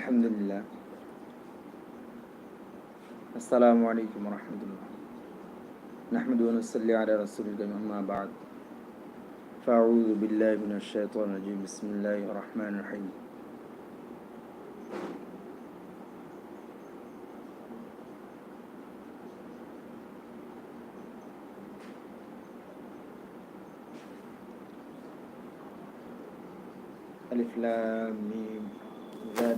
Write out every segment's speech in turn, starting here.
الحمد لله السلام عليكم ورحمة الله. نحمد ونصلي على رسول الله أما بعد. فأعوذ بالله من الشيطان الرجيم. بسم الله الرحمن الرحيم. ألف لام ميم.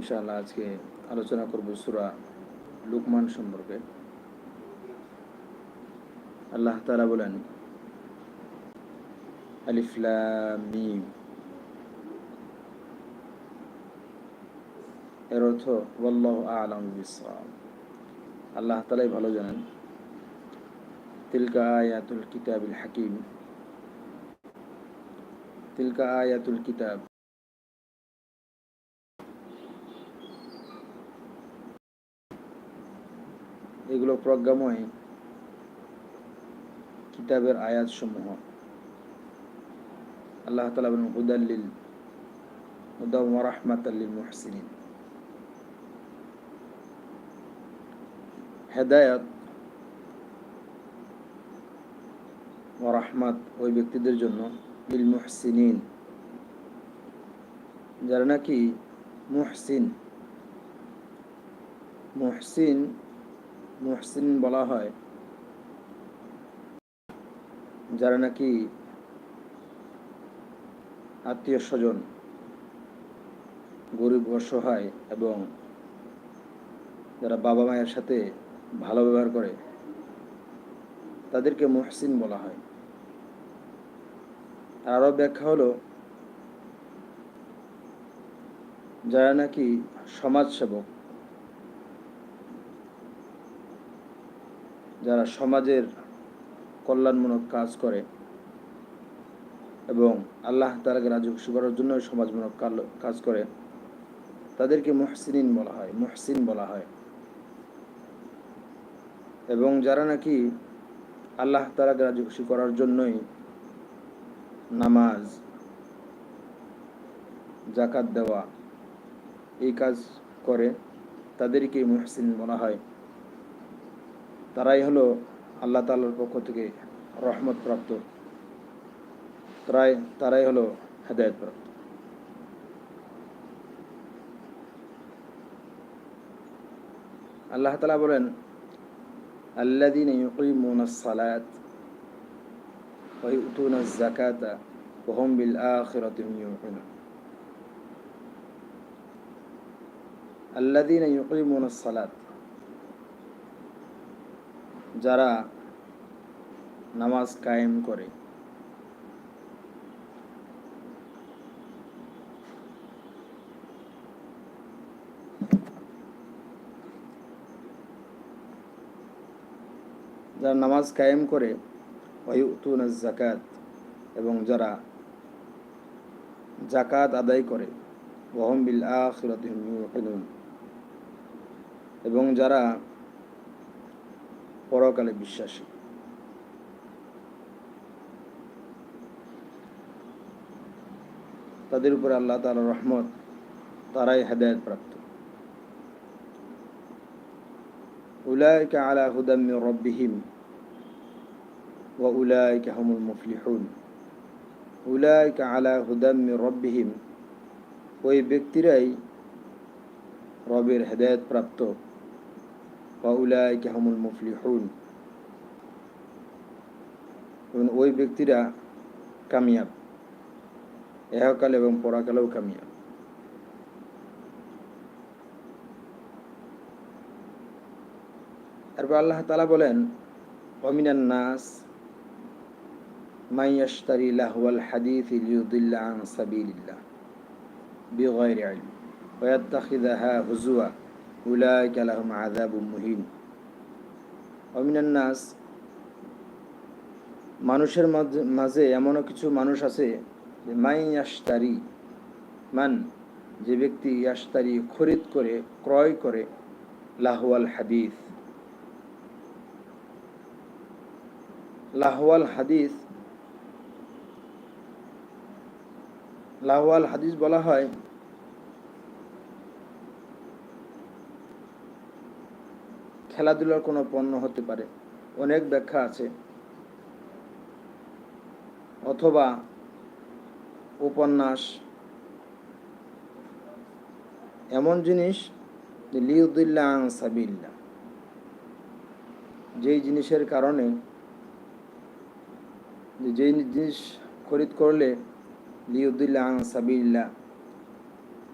ইনশাআল্লাহ আজকে আলোচনা করব সুরা লুকমান সম্পর্কে। আল্লাহ তাআলা বলেন, আলিফ লাম মিম। এর অর্থ, ওয়াল্লাহু আ'লাম আল্লাহ তালাই ভালো জানেন, তিলকা আয়াতুল কিতাবিল হাকিম। তিলকা আয়াতুল কিতাব এগুলো প্রজ্ঞাময় কিতাবের আয়াত সমূহ আল্লাহ তালা বলেন হুদাল্লিল হুদা মুহসিনিন। হেদায়ত রাহমাত ওই ব্যক্তিদের জন্য লিল মুহসিনিন, যারা নাকি মুহসিন। মুহসিন মুহসিন বলা হয়, যারা নাকি আত্মীয় স্বজন গরিব অসহায় এবং যারা বাবা মায়ের সাথে ভালো ব্যবহার করে, তাদেরকে মুহসিন বলা হয়। আরও ব্যাখ্যা হলো, যারা নাকি সমাজসেবক যারা সমাজের কল্যাণমূলক কাজ করে এবং আল্লাহ তালাকে রাজি করার জন্য সমাজমূলক কাজ করে, তাদেরকে মুহসিন বলা হয়, মহসিন বলা হয়। এবং যারা নাকি আল্লাহ তালাকে রাজি খুশি করার জন্যই নামাজ জাকাত দেওয়া, এই কাজ করে তাদেরকে মহসিন বলা হয়। তারাই হলো আল্লাহ তাল্লার পক্ষ থেকে রহমত প্রাপ্ত তারাই তারাই হলো হেদায়ত প্রাপ্ত আল্লাহ তালা বলেন আল্লাদিন ইউকিমুন সালাত ويؤتون الزكاة وهم بالآخرة هم يوقنون الذين يقيمون الصلاة যারা নামাজ কায়েম করে। যারা নামাজ কায়েম করে জাকাত এবং যারা জাকাত আদায় করে ওহম বিল আখিরাতিহিম এবং যারা পরকালে বিশ্বাসী। তাদের উপরে আল্লাহ তালা রহমত, তারাই হেদায়ত প্রাপ্ত। উলাইকা আলা হুদাম রব্বিহিম উলাইকা হুমুল মুফলিহুন। উলাইকা আলা হুদাম মির রব্বিহিম, ওই ব্যক্তিরাই রবের হেদায়ত প্রাপ্ত। ওউলাইকা হুমুল মুফলিহুন এবং ওই ব্যক্তিরা কামিয়াব এহকাল এবং পরাকালেও কামিয়া তারপর আল্লাহ তালা বলেন অমিনান নাস মাইয়াশতারি লাহওয়াল হাদিথ লিউদিল্লা আন সাবিলিল্লাহ বিগয়র ইলম ওয়াত্তাখিদাহা হুজুয়া উলাইকা লাহুম আযাবুম মুহিন। অমিনান নাস, মানুষের মাঝে এমনও কিছু মানুষ আছে যে মাই ইয়াস্তারি মান, যে ব্যক্তি ইয়াস্তারি খরিদ করে, ক্রয় করে, লাহওয়াল হাদিস। লাহওয়াল হাদিস লাহওয়াল হাদিস বলা হয় খেলাধুলার কোনো পণ্য হতে পারে। অনেক ব্যাখ্যা আছে। অথবা উপন্যাস। এমন জিনিস লিউদুল্লাহ যেই জিনিসের কারণে, যেই জিনিস খরিদ করলে লিউদুল্লাহ সাবিল্লা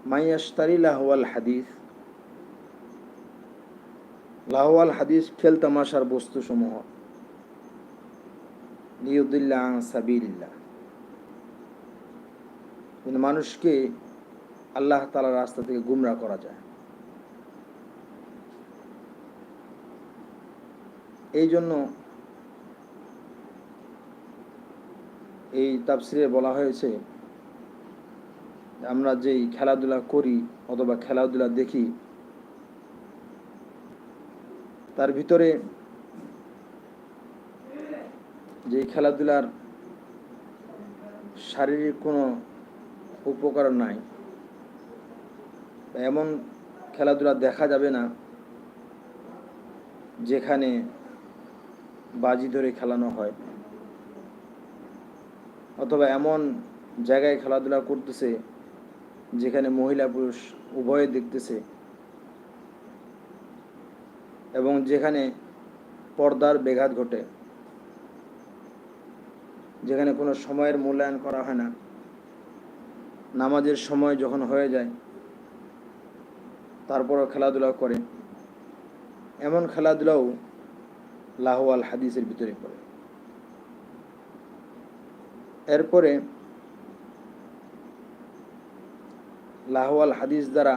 মাইয়াস্তারি লাহওয়াল হাদিস। লাহওয়াল হাদিস খেল তামাশার বস্তুসমূহ। লিউদুল্লাহ সাবিল্লা কিন্তু মানুষকে আল্লাহ তালার রাস্তা থেকে গুমরা করা যায়। এই জন্য এই তাফসিরে বলা হয়েছে, আমরা যেই খেলাধুলা করি অথবা খেলাধুলা দেখি তার ভিতরে যে খেলাধুলার শারীরিক কোনো উপকরণ নাই এমন খেলাধুলা দেখা যাবে না যেখানে বাজি ধরে খেলানো হয় অথবা এমন জায়গায় খেলাধুলা করতেছে যেখানে মহিলা পুরুষ উভয়ে দেখতেছে। এবং যেখানে পর্দার বেঘাত ঘটে, যেখানে কোনো সময়ের মূল্যায়ন করা হয় না, নামাজের সময় যখন হয়ে যায়, তারপরও খেলাধুলা করে। এমন খেলাধুলাও লাহওয়াল হাদিসের ভিতরে পড়ে। এরপরে লাহওয়াল হাদিস দ্বারা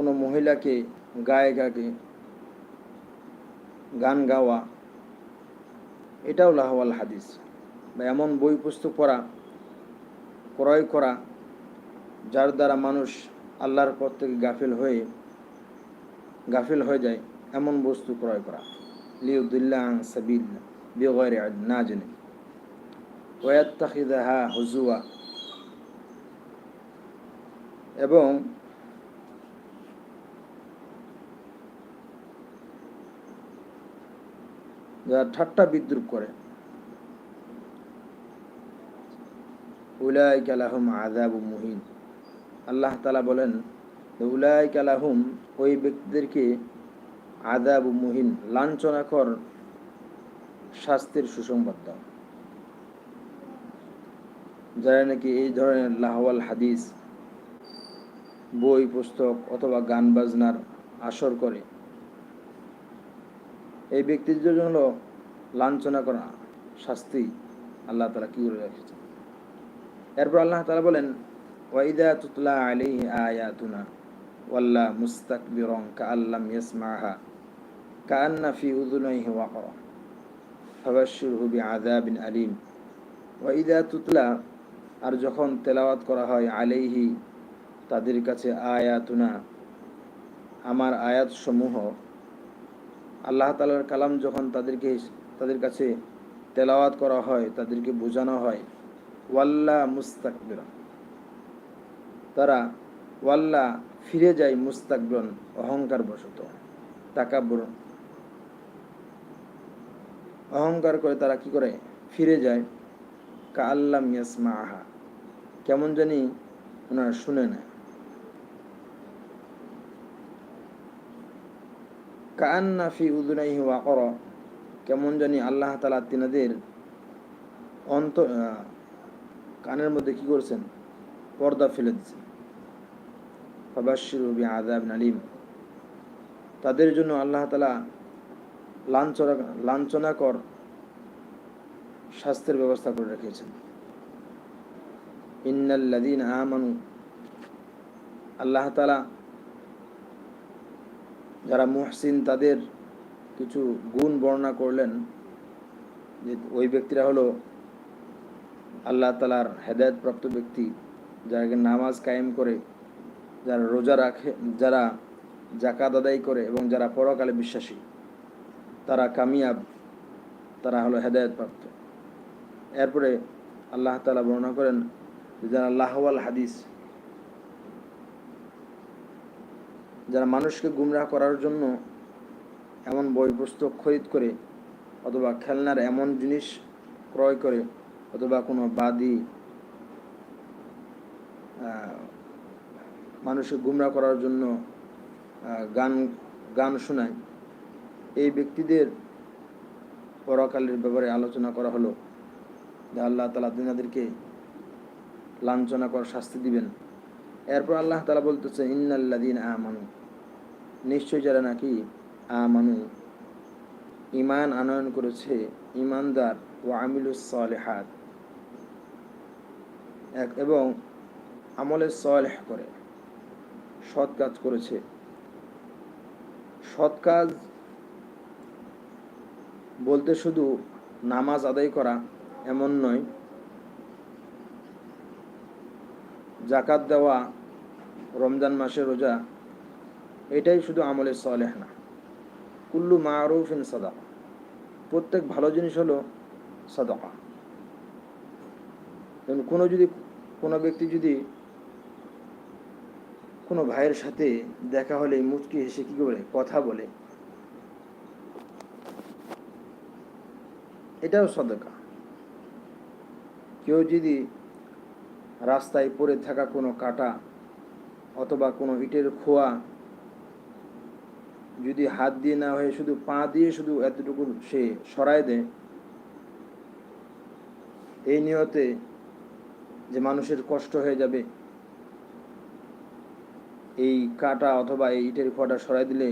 কোনো মহিলাকে গায়িকাকে গান গাওয়া, এটাও লাহওয়াল হাদিস। বা এমন বই পুস্তক পড়া, ক্রয় করা, যার দ্বারা মানুষ আল্লাহর পথ থেকে গাফিল হয়ে গাফিল হয়ে যায়, এমন বস্তু ক্রয় করা। লিউদুল্লাহ সাবিল না জেনে ওয়াত্তাখিদাহা হুজুয়া। এবং যারা ঠাট্টা বিদ্রুপ করে। উলাই কালাহুম আজাব মুহিন। আল্লাহ তালা বলেন উলাই কালাহুম ওই ব্যক্তিদেরকে আদাব মুহিন, লাঞ্ছনাকর শাস্তির সুসংবাদ দাও। যারা নাকি এই ধরনের লাহওয়াল হাদিস, বই, পুস্তক অথবা গান বাজনার আসর করে এই ব্যক্তির জন্য লাঞ্ছনা করা শাস্তি আল্লাহ তালা কি করে রেখেছেন? এরপর আল্লাহ তালা বলেন ওয়াইদা তুতলা আলী আয়াতুনা ওয়াল্লা মুস্তাকবিরং কা আল্লাম ইয়াসমাহা কা আন্না ফি উযুনাইহি ওয়াকরা ফাবাশশিরহু বিন আলিম। ওয়াইদা তুতলা আর যখন তেলাওয়াত করা হয় আলাইহি তাদের কাছে আয়াতুনা, আমার আয়াত সমূহ আল্লাহ তালার কালাম যখন তাদেরকে, তাদের কাছে তেলাওয়াত করা হয়, তাদেরকে বোঝানো হয়, ওয়াল্লা মুস্তাকবির তারা ওয়াল্লা ফিরে যায় মুস্তাকবিরন অহংকার বশত তাকাব্বর। অহংকার করে তারা কি করে? ফিরে যায়। কা আল্লাহ মিয়াসমা আহা কেমন জানি ওনারা শুনে নেয়। কান্না ফি উদুনাইহি ওয়াকর। কেমন জানি আল্লাহ তালা তিনাদের অন্ত কানের মধ্যে কি করছেন? পর্দা ফেলে দিচ্ছেন ফাবাশির রবি আদাব নালিম তাদের জন্য আল্লাহ তালা লাঞ্ছনা, লাঞ্ছনাকর স্বাস্থ্যের ব্যবস্থা করে রেখেছেন। ইন্নাল্লাদিন আমানু। আল্লাহ তালা যারা মুহসিন তাদের কিছু গুণ বর্ণনা করলেন যে ওই ব্যক্তিরা হলো আল্লাহ তালার হেদায়তপ্রাপ্ত ব্যক্তি, যারা নামাজ কায়েম করে, যারা রোজা রাখে, যারা জাকাত আদায় করে এবং যারা পরকালে বিশ্বাসী, তারা কামিয়াব, তারা হলো হেদায়তপ্রাপ্ত। এরপরে আল্লাহ তালা বর্ণনা করেন যারা লাহওয়াল হাদিস যারা মানুষকে গুমরাহ করার জন্য এমন বই পুস্তক খরিদ করে অথবা খেলনার এমন জিনিস ক্রয় করে, অথবা কোনো বাদী মানুষকে গুমরাহ করার জন্য গান গান শোনায়, এই ব্যক্তিদের পরকালের ব্যাপারে আলোচনা করা হলো। যে আল্লাহ তালা দিনাদেরকে লাঞ্ছনা কর শাস্তি দিবেন। এরপর আল্লাহ তালা বলতেছে ইন্নাল্লাদিন আমানু। নিশ্চয় যারা নাকি আমানু ইমান আনয়ন করেছে ইমানদার ও আমিলুস সালেহাত, এক এবং আমলে সলেহ করে, সৎ কাজ করেছে। সৎ কাজ বলতে শুধু নামাজ আদায় করা এমন নয় জাকাত দেওয়া, রমজান মাসে রোজা এটাই শুধু আমলের সলেহ না। কুল্লু মারুফিন সাদাকা। প্রত্যেক ভালো জিনিস হলো সাদাকা। যেমন কোনো যদি, কোনো ব্যক্তি যদি কোনো ভাইয়ের সাথে দেখা হলে, মুচকি হেসে কি করে? কথা বলে। এটাও সদকা। কেউ যদি রাস্তায় পড়ে থাকা কোনো কাটা অথবা কোনো ইটের খোয়া যদি হাত দিয়ে না হয়ে শুধু পা দিয়ে শুধু এতটুকু সে সরায় দেয়, এই নিয়তে যে মানুষের কষ্ট হয়ে যাবে, এই কাটা অথবা এই ইটের খোয়াটা সরাই দিলে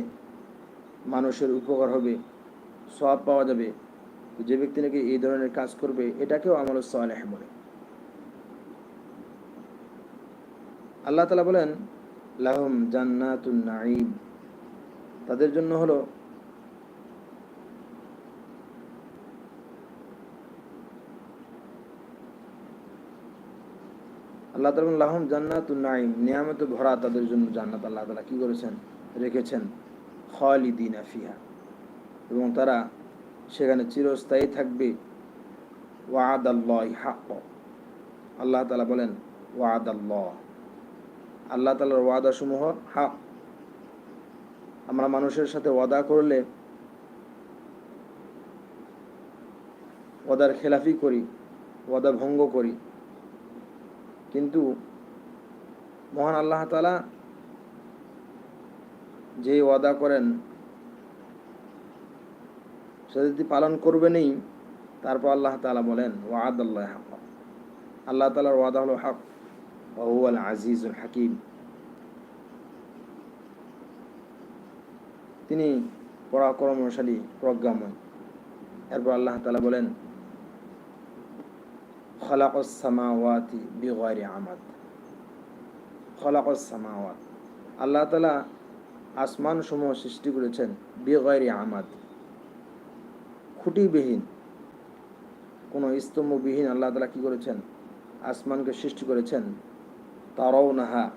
মানুষের উপকার হবে সব পাওয়া যাবে। যে ব্যক্তি নাকি এই ধরনের কাজ করবে, এটাকেও আমল সালেহ বলে। আল্লাহ তালা বলেন, লাহম জান্নাতুন নাঈম। তাদের জন্য হলো আল্লাহ তালা জান্নাতুন নাঈম, নিয়ামত ভরা তাদের জন্য জান্নাত আল্লাহ তালা কি করেছেন? রেখেছেন খালিদিনা ফিহা। এবং তারা সেখানে চিরস্থায়ী থাকবে। ওয়াদ আল্লাহ আল্লাহ তালা বলেন ওয়াদ আল্লাহ আল্লাহ তালার ওয়াদাসমূহ হাক। আমরা মানুষের সাথে ওয়াদা করলে, ওয়াদার খেলাফি করি, ওয়াদা ভঙ্গ করি। কিন্তু মহান আল্লাহ তালা যে ওয়াদা করেন সে যদি পালন করবেনই তারপর আল্লাহ তালা বলেন ওয়াদ আল্লাহ হাক আল্লাহ তালার ওয়াদা হলো হক ওয়াল আজিজুল হাকিম। তিনি পরাক্রমশালী প্রজ্ঞাময়। এরপর আল্লাহ তালা বলেন আমাদ। আল্লাহ তালা আসমান সমূহ সৃষ্টি করেছেন বেগয়রি আমাদ। খুঁটিবিহীন, কোনো স্তম্ভবিহীন আল্লাহ তালা কি করেছেন? আসমানকে সৃষ্টি করেছেন তারাও নাহা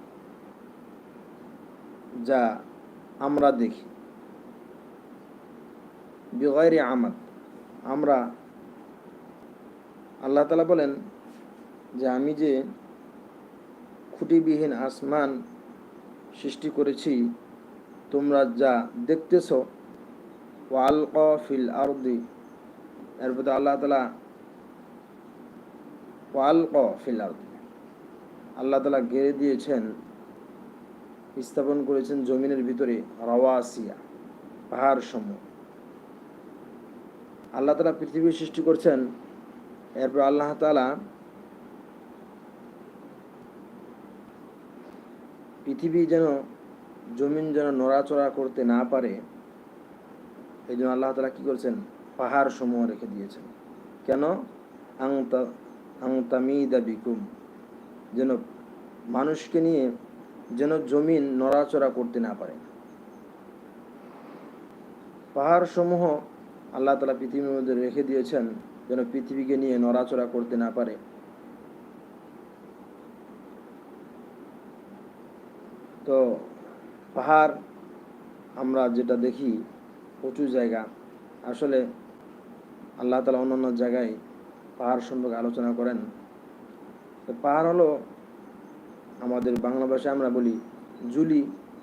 যা আমরা দেখি। বেগয়রি আমাদ। আমরা আল্লাহ তালা বলেন যে আমি যে খুঁটিবিহীন আসমান সৃষ্টি করেছি, তোমরা যা দেখতেছ ওয়াল ফিল আরদি। এর প্রতি আল্লাহ তালা ওয়াল ফিল আরদি। আল্লাহ তালা গেড়ে দিয়েছেন, স্থাপন করেছেন জমিনের ভিতরে রওয়াসিয়া পাহাড় সমূহ আল্লাহ তালা পৃথিবী সৃষ্টি করছেন। এরপর আল্লাহ তালা পৃথিবী যেন, জমিন যেন নড়াচড়া করতে না পারে এই জন্য আল্লাহ তালা কী করছেন? পাহাড় সমূহ রেখে দিয়েছেন। কেন? আংতা, আংতামিদা বিকুম, যেন মানুষকে নিয়ে যেন জমিন নড়াচড়া করতে না পারে। পাহাড় সমূহ আল্লাহ তালা পৃথিবীর মধ্যে রেখে দিয়েছেন যেন পৃথিবীকে নিয়ে নড়াচড়া করতে না পারে। তো পাহাড় আমরা যেটা দেখি উঁচু জায়গা। আসলে আল্লাহ তালা অন্যান্য জায়গায় পাহাড় সম্পর্কে আলোচনা করেন। তো পাহাড় হলো আমাদের বাংলা ভাষায় আমরা বলি জুলি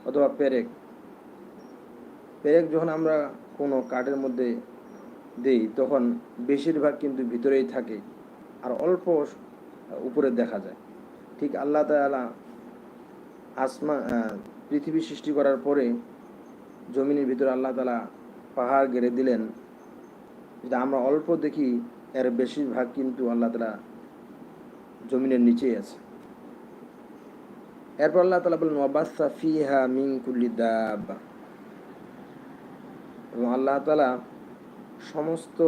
অথবা পেরেক। পেরেক যখন আমরা কোনো কাঠের মধ্যে দেই, তখন বেশিরভাগ কিন্তু ভিতরেই থাকে আর অল্প উপরে দেখা যায়। ঠিক আল্লাহ তালা আসমা পৃথিবী সৃষ্টি করার পরে জমিনের ভিতরে আল্লাহ তালা পাহাড় গেড়ে দিলেন। যেটা আমরা অল্প দেখি, এর বেশিরভাগ কিন্তু আল্লাহ তালা জমিনের নিচেই আছে। এরপর আল্লাহ তালা বলেন ওয়াবাসা ফিহা মিন কুল্লি দাবা। এবং আল্লাহ তালা সমস্ত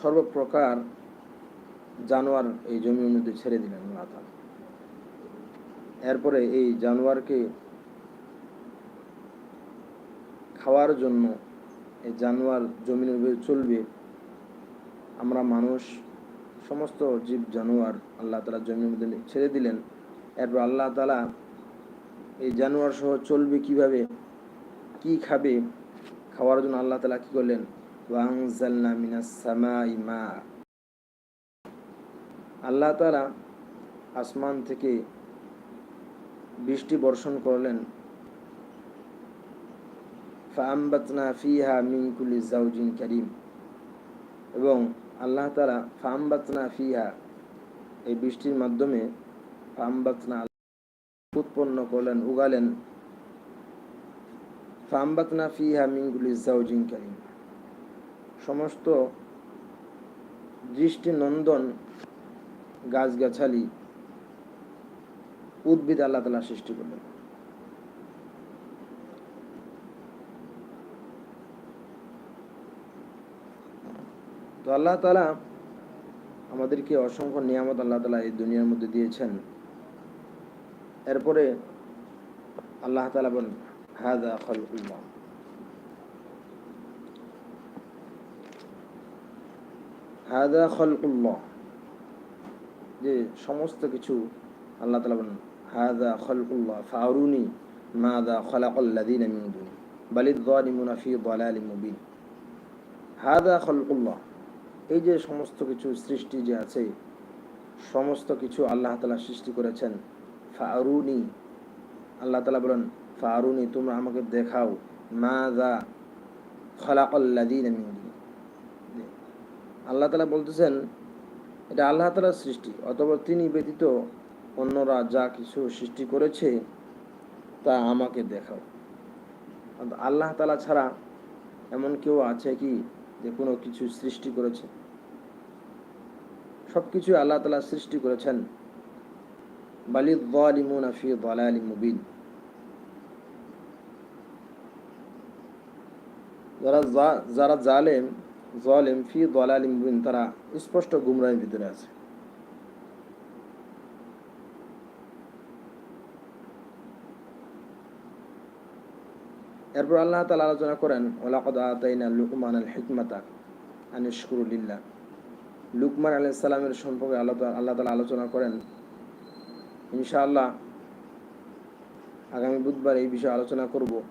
সর্বপ্রকার জানোয়ার এই জমির মধ্যে ছেড়ে দিলেন আল্লাহ এরপরে এই জানোয়ারকে খাওয়ার জন্য এই জানোয়ার জমিনের উপরে চলবে। আমরা মানুষ, সমস্ত জীব জানোয়ার আল্লাহ তালা জমির মধ্যে ছেড়ে দিলেন। এরপর আল্লাহ তালা এই জানোয়ার সহ চলবে কীভাবে? কি খাবে? খাওয়ার জন্য আল্লাহ তালা কি করলেন? আল্লাহ তালা আসমান থেকে বৃষ্টি বর্ষণ করলেন। ফাম্বাতনা ফিহা মিনকুলি জাউজিন করিম। এবং আল্লাহ তালা ফাম্বাতনা ফিহা, এই বৃষ্টির মাধ্যমে ফাম্বাতনা উৎপন্ন করলেন উগালেন, ফাম্বাতনা ফিহা মিনগুলি জাউজিন করিম। সমস্ত দৃষ্টি নন্দন, গাছগাছালি, উদ্ভিদ আল্লাহ তালা সৃষ্টি করলেন। তো আল্লাহ তালা আমাদেরকে অসংখ্য নিয়ামত আল্লাহ তালা এই দুনিয়ার মধ্যে দিয়েছেন। এরপরে আল্লাহ তালা বলেন হাদা খলকুল্লাহ হাদা খলকুল্লাহ যে সমস্ত কিছু আল্লাহ তালা বলেন হাদা খলকুল্লাহ ফারুনি মাদা খলাকল্লাদিন মিন দুনি বালিদ যালিমুনা ফি দালালিম মুবিন। হাদা খলকুল্লাহ এই যে সমস্ত কিছু সৃষ্টি যে আছে, সমস্ত কিছু আল্লাহ তালা সৃষ্টি করেছেন ফারুনি। আল্লাহ তালা বলেন, ফারুনি, তোমরা আমাকে দেখাও মা দা খলাকল্লাদিন আল্লাহ তালা বলতেছেন, এটা আল্লাহ তালার সৃষ্টি, অথবা তিনি ব্যতীত অন্যরা যা কিছু সৃষ্টি করেছে, তা আমাকে দেখাও। আল্লাহ তালা ছাড়া এমন কেউ আছে কি, যে কোনো কিছু সৃষ্টি করেছে? সব কিছু আল্লাহ তালা সৃষ্টি করেছেন। যারা জালেম, জলেম ফি তারা স্পষ্ট গুমরাহের ভিতরে আছে। এরপর আল্লাহ তালা আলোচনা করেন ওলাকদ আতাইনা লুকমান আল হিকমাতা আনিশকুরুলিল্লাহ লুকমান আলাহ সম্পর্কে আল্লাহ আল্লাহ তালা আলোচনা করেন ইনশাআল্লাহ আগামী বুধবার এই বিষয়ে আলোচনা করব।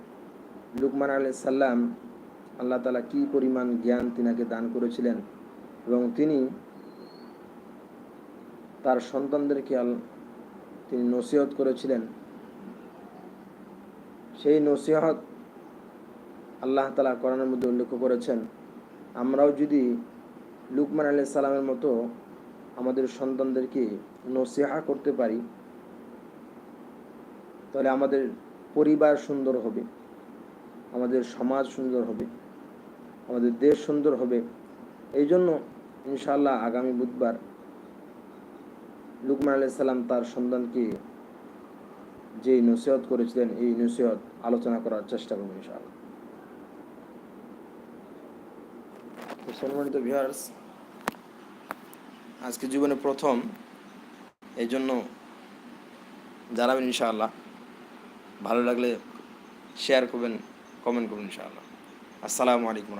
লুকমান সাল্লাম আল্লাহ তালা কি পরিমাণ জ্ঞান তিনাকে দান করেছিলেন এবং তিনি তার সন্তানদেরকে তিনি নসিহত করেছিলেন। সেই নসিহত আল্লাহ তালা কোরআনের মধ্যে উল্লেখ করেছেন, আমরাও যদি লুকমান আলি সালামের মতো আমাদের সন্তানদেরকে নসিহা করতে পারি তাহলে আমাদের পরিবার সুন্দর হবে, আমাদের সমাজ সুন্দর হবে, আমাদের দেশ সুন্দর হবে। এই জন্য ইনশাআল্লাহ আগামী বুধবার লুকমান আলাইসাল্লাম তার সন্তানকে যে নসিহত করেছিলেন, এই নসিহত আলোচনা করার চেষ্টা করব ইনশাআল্লাহ। সম্মানিত ভিউয়ার্স আজকে জীবনে প্রথম, এই জন্য জানাবেন ইনশাআল্লাহ। ভালো লাগলে শেয়ার করবেন কমেন্ট করবেন ইনশাআল্লাহ। আসসালামু আলাইকুম